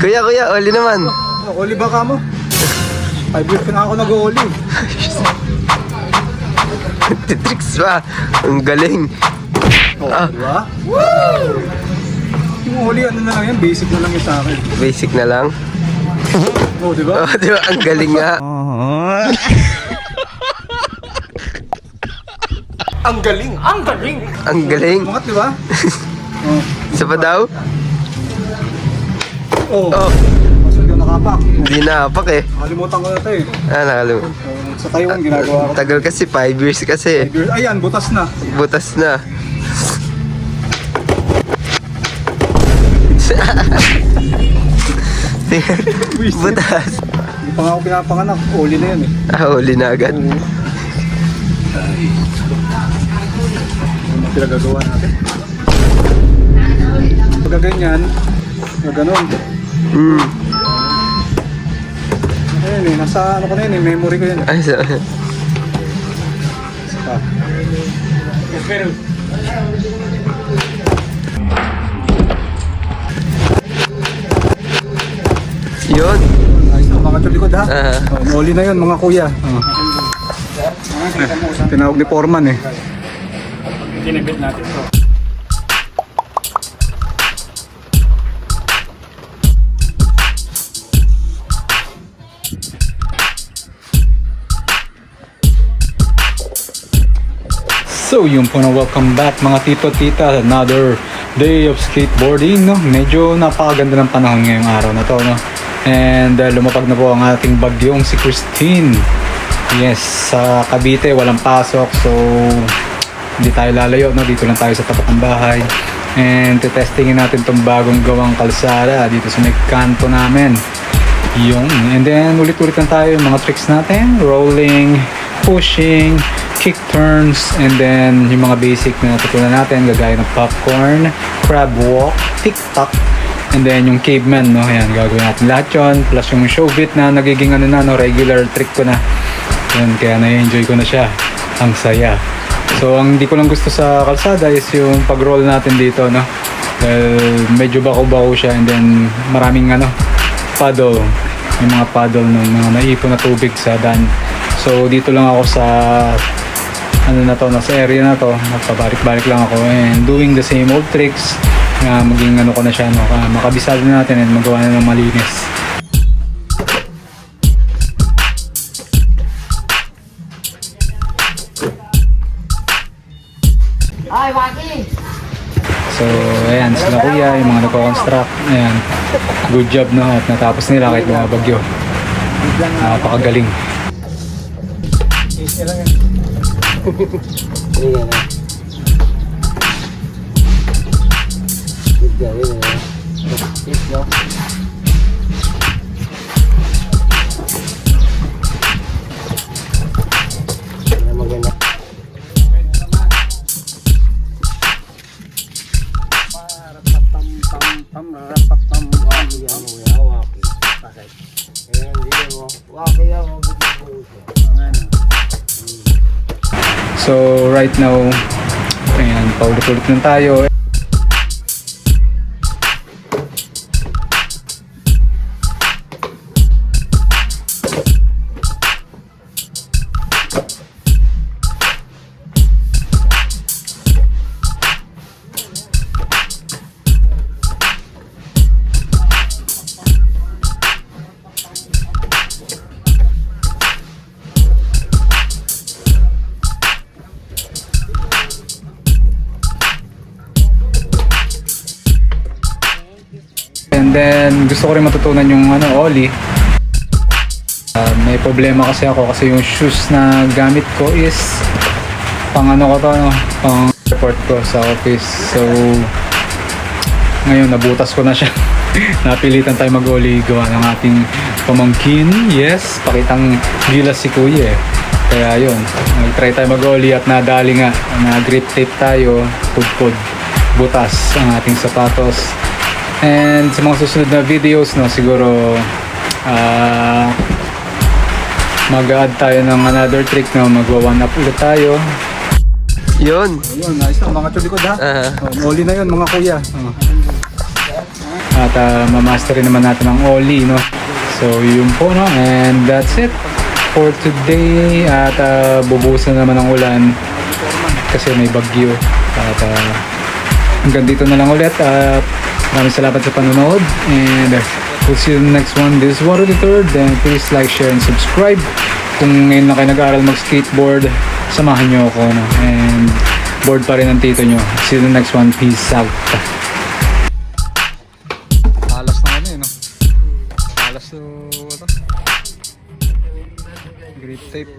Kuya, kuya, oli naman. Oli ba ka mo? Five years ka na ako nag-oli. Titricks pa. Ang galing. Oh, Ah. di ba? Woo! Yung oli, ano na lang yan, basic na lang yan sa akin. Basic na lang. Oh, di ba? Oh, di ba? Ang galing nga. Ang galing! Ang galing! Ang galing. Umangat, di ba? oh. Isa pa daw? Oh. Oh, Kaso hindi ako nakapak. hindi naapak eh. Nakalimutan ko na ito eh. Ah, nakalim. Oh, sa Taiwan, ginagawa ko. Tagal kasi, 5 years kasi. Five years- Ayan, butas na. Butas na. Butas. Hindi pa nga ako pinapanganak. Oli na yan eh. Ah, huli na agad. Ano ang pinagagawa natin? Pagka ganyan, na ganun. Hmm. Ayun eh, nasa ano ko na yun eh, memory ko yun. Ay, so, Ah. yun. Ayos na mga tulikod ha. Ah. Oh, oli na yun mga kuya. Oh. Tinawag ni Foreman eh. Kinibit natin to. So yun po na welcome back mga tito tita. Another day of skateboarding no? Medyo napakaganda ng panahon ngayong araw na to no? And uh, lumapag na po ang ating bagyong si Christine. Yes sa Cavite walang pasok. So hindi tayo lalayo no? Dito lang tayo sa tapat ng bahay. And testingin natin tong bagong gawang kalsada dito sa may kanto namin. Yung and then ulit-ulit lang tayo yung mga tricks natin. Rolling pushing kick turns and then yung mga basic na natutunan natin gagaya ng popcorn crab walk tick-tock and then yung caveman no? Ayan gagawin natin lahat yun. Plus yung show bit na nagiging ano na no? Regular trick ko na. Yun kaya na-enjoy ko na siya. Ang saya. So ang hindi ko lang gusto sa kalsada is yung pag-roll natin dito no? Dahil medyo bako-bako siya and then maraming ano paddle. Yung mga paddle ng mga naipon na tubig sa daan so dito lang ako sa ano na to nasa area na to. Nagpabalik-balik lang ako and doing the same old tricks na maging ano ko na siya no, ah, makabisado na natin and magawa na ng malinis. Ay, Waki! So, ayan, sila kuya, yung mga nagko-construct. Ayan, good job no, at natapos nila kahit mga bagyo. Napakagaling. So, right now, ayan, paulit-ulit lang tayo. And then, gusto ko rin matutunan yung ano, ollie. Ah, may problema kasi ako kasi yung shoes na gamit ko is pang ano ko to, no? pang report ko sa office. So, ngayon nabutas ko na siya. Napilitan tayo mag-ollie gawa ng ating pamangkin. Yes, pakitang gilas si kuya eh. Kaya yun, nag-try tayo mag-ollie at nadali nga. Na grip tape tayo, pudpud, butas ang ating sapatos. And sa mga susunod na videos, no, siguro ah mag-add tayo ng another trick na magwa one up ulit tayo. Yun. Ayun, nice na mga tulikod ha. Ah. Oh, oli na yun mga kuya. Oh. At uh, mamasterin naman natin ang Oli, no? So, yun po, no? And that's it for today. At uh, bubusan naman ng ulan kasi may bagyo. At uh, hanggang dito na lang ulit. At maraming salamat sa panonood. And we'll see you in the next one. This is Water the Third. And please like, share, and subscribe. Kung ngayon na kayo nag-aaral mag-skateboard, samahan nyo ako. No? And board pa rin ang tito nyo. See you in the next one. Peace out. Alas na ano eh, no? Alas ano? Grip tape.